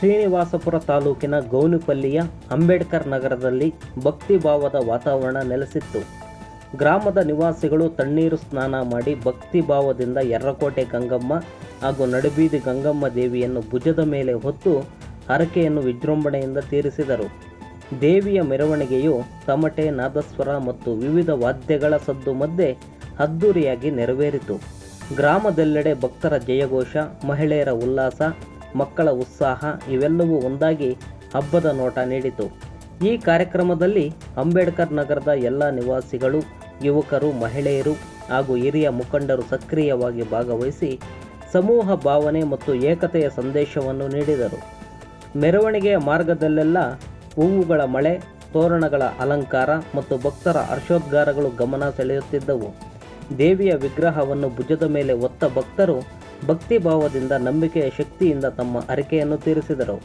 ಶ್ರೀನಿವಾಸಪುರ ತಾಲೂಕಿನ ಗೌನಿಪಲ್ಲಿಯ ಅಂಬೇಡ್ಕರ್ ನಗರದಲ್ಲಿ ಭಕ್ತಿಭಾವದ ವಾತಾವರಣ ನೆಲೆಸಿತ್ತು. ಗ್ರಾಮದ ನಿವಾಸಿಗಳು ತಣ್ಣೀರು ಸ್ನಾನ ಮಾಡಿ ಭಕ್ತಿಭಾವದಿಂದ ಎರ್ರಕೋಟೆ ಗಂಗಮ್ಮ ಹಾಗೂ ನಡುಬೀದಿ ಗಂಗಮ್ಮ ದೇವಿಯನ್ನು ಭುಜದ ಮೇಲೆ ಹೊತ್ತು ಹರಕೆಯನ್ನು ವಿಜೃಂಭಣೆಯಿಂದ ತೀರಿಸಿದರು. ದೇವಿಯ ಮೆರವಣಿಗೆಯು ತಮಟೆ, ನಾದಸ್ವರ ಮತ್ತು ವಿವಿಧ ವಾದ್ಯಗಳ ಸದ್ದು ಮಧ್ಯೆ ಅದ್ದೂರಿಯಾಗಿ ನೆರವೇರಿತು. ಗ್ರಾಮದೆಲ್ಲೆಡೆ ಭಕ್ತರ ಜಯಘೋಷ, ಮಹಿಳೆಯರ ಉಲ್ಲಾಸ ಮಕ್ಕಳ ಉತ್ಸಾಹ ಇವೆಲ್ಲವೂ ಒಂದಾಗಿ ಹಬ್ಬದ ನೋಟ ನೀಡಿತು. ಈ ಕಾರ್ಯಕ್ರಮದಲ್ಲಿ ಅಂಬೇಡ್ಕರ್ ನಗರದ ಎಲ್ಲ ನಿವಾಸಿಗಳು, ಯುವಕರು, ಮಹಿಳೆಯರು ಹಾಗೂ ಹಿರಿಯ ಮುಖಂಡರು ಸಕ್ರಿಯವಾಗಿ ಭಾಗವಹಿಸಿ ಸಮೂಹ ಭಾವನೆ ಮತ್ತು ಏಕತೆಯ ಸಂದೇಶವನ್ನು ನೀಡಿದರು. ಮೆರವಣಿಗೆಯ ಮಾರ್ಗದಲ್ಲೆಲ್ಲ ಹೂವುಗಳ ಮಳೆ, ತೋರಣಗಳ ಅಲಂಕಾರ ಮತ್ತು ಭಕ್ತರ ಹರ್ಷೋದ್ಗಾರಗಳು ಗಮನ ಸೆಳೆಯುತ್ತಿದ್ದವು. ದೇವಿಯ ವಿಗ್ರಹವನ್ನು ಭುಜದ ಮೇಲೆ ಒತ್ತ ಭಕ್ತರು ಭಕ್ತಿಭಾವದಿಂದ, ನಂಬಿಕೆಯ ಶಕ್ತಿಯಿಂದ ತಮ್ಮ ಅರಿಕೆಯನ್ನು ತೀರಿಸಿದರು.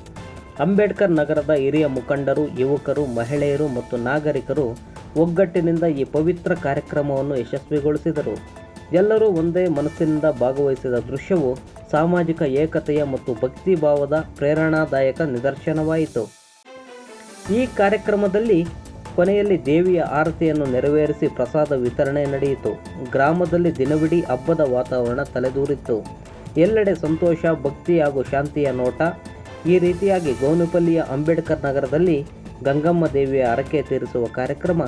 ಅಂಬೇಡ್ಕರ್ ನಗರದ ಹಿರಿಯ ಮುಖಂಡರು, ಯುವಕರು, ಮಹಿಳೆಯರು ಮತ್ತು ನಾಗರಿಕರು ಒಗ್ಗಟ್ಟಿನಿಂದ ಈ ಪವಿತ್ರ ಕಾರ್ಯಕ್ರಮವನ್ನು ಯಶಸ್ವಿಗೊಳಿಸಿದರು. ಎಲ್ಲರೂ ಒಂದೇ ಮನಸ್ಸಿನಿಂದ ಭಾಗವಹಿಸಿದ ದೃಶ್ಯವು ಸಾಮಾಜಿಕ ಏಕತೆಯ ಮತ್ತು ಭಕ್ತಿಭಾವದ ಪ್ರೇರಣಾದಾಯಕ ನಿದರ್ಶನವಾಯಿತು. ಈ ಕಾರ್ಯಕ್ರಮದಲ್ಲಿ ಕೊನೆಯಲ್ಲಿ ದೇವಿಯ ಆರತಿಯನ್ನು ನೆರವೇರಿಸಿ ಪ್ರಸಾದ ವಿತರಣೆ ನಡೆಯಿತು. ಗ್ರಾಮದಲ್ಲಿ ದಿನವಿಡೀ ಹಬ್ಬದ ವಾತಾವರಣ ತಲೆದೂರಿತ್ತು. ಎಲ್ಲೆಡೆ ಸಂತೋಷ, ಭಕ್ತಿ ಹಾಗೂ ಶಾಂತಿಯ ನೋಟ. ಈ ರೀತಿಯಾಗಿ ಗೌನಪಲ್ಲಿಯ ಅಂಬೇಡ್ಕರ್ ನಗರದಲ್ಲಿ ಗಂಗಮ್ಮ ದೇವಿಯ ಹರಕೆ ತೀರಿಸುವ ಕಾರ್ಯಕ್ರಮ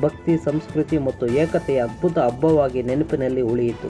ಭಕ್ತಿ, ಸಂಸ್ಕೃತಿ ಮತ್ತು ಏಕತೆಯ ಅದ್ಭುತ ಹಬ್ಬವಾಗಿ ನೆನಪಿನಲ್ಲಿ ಉಳಿಯಿತು.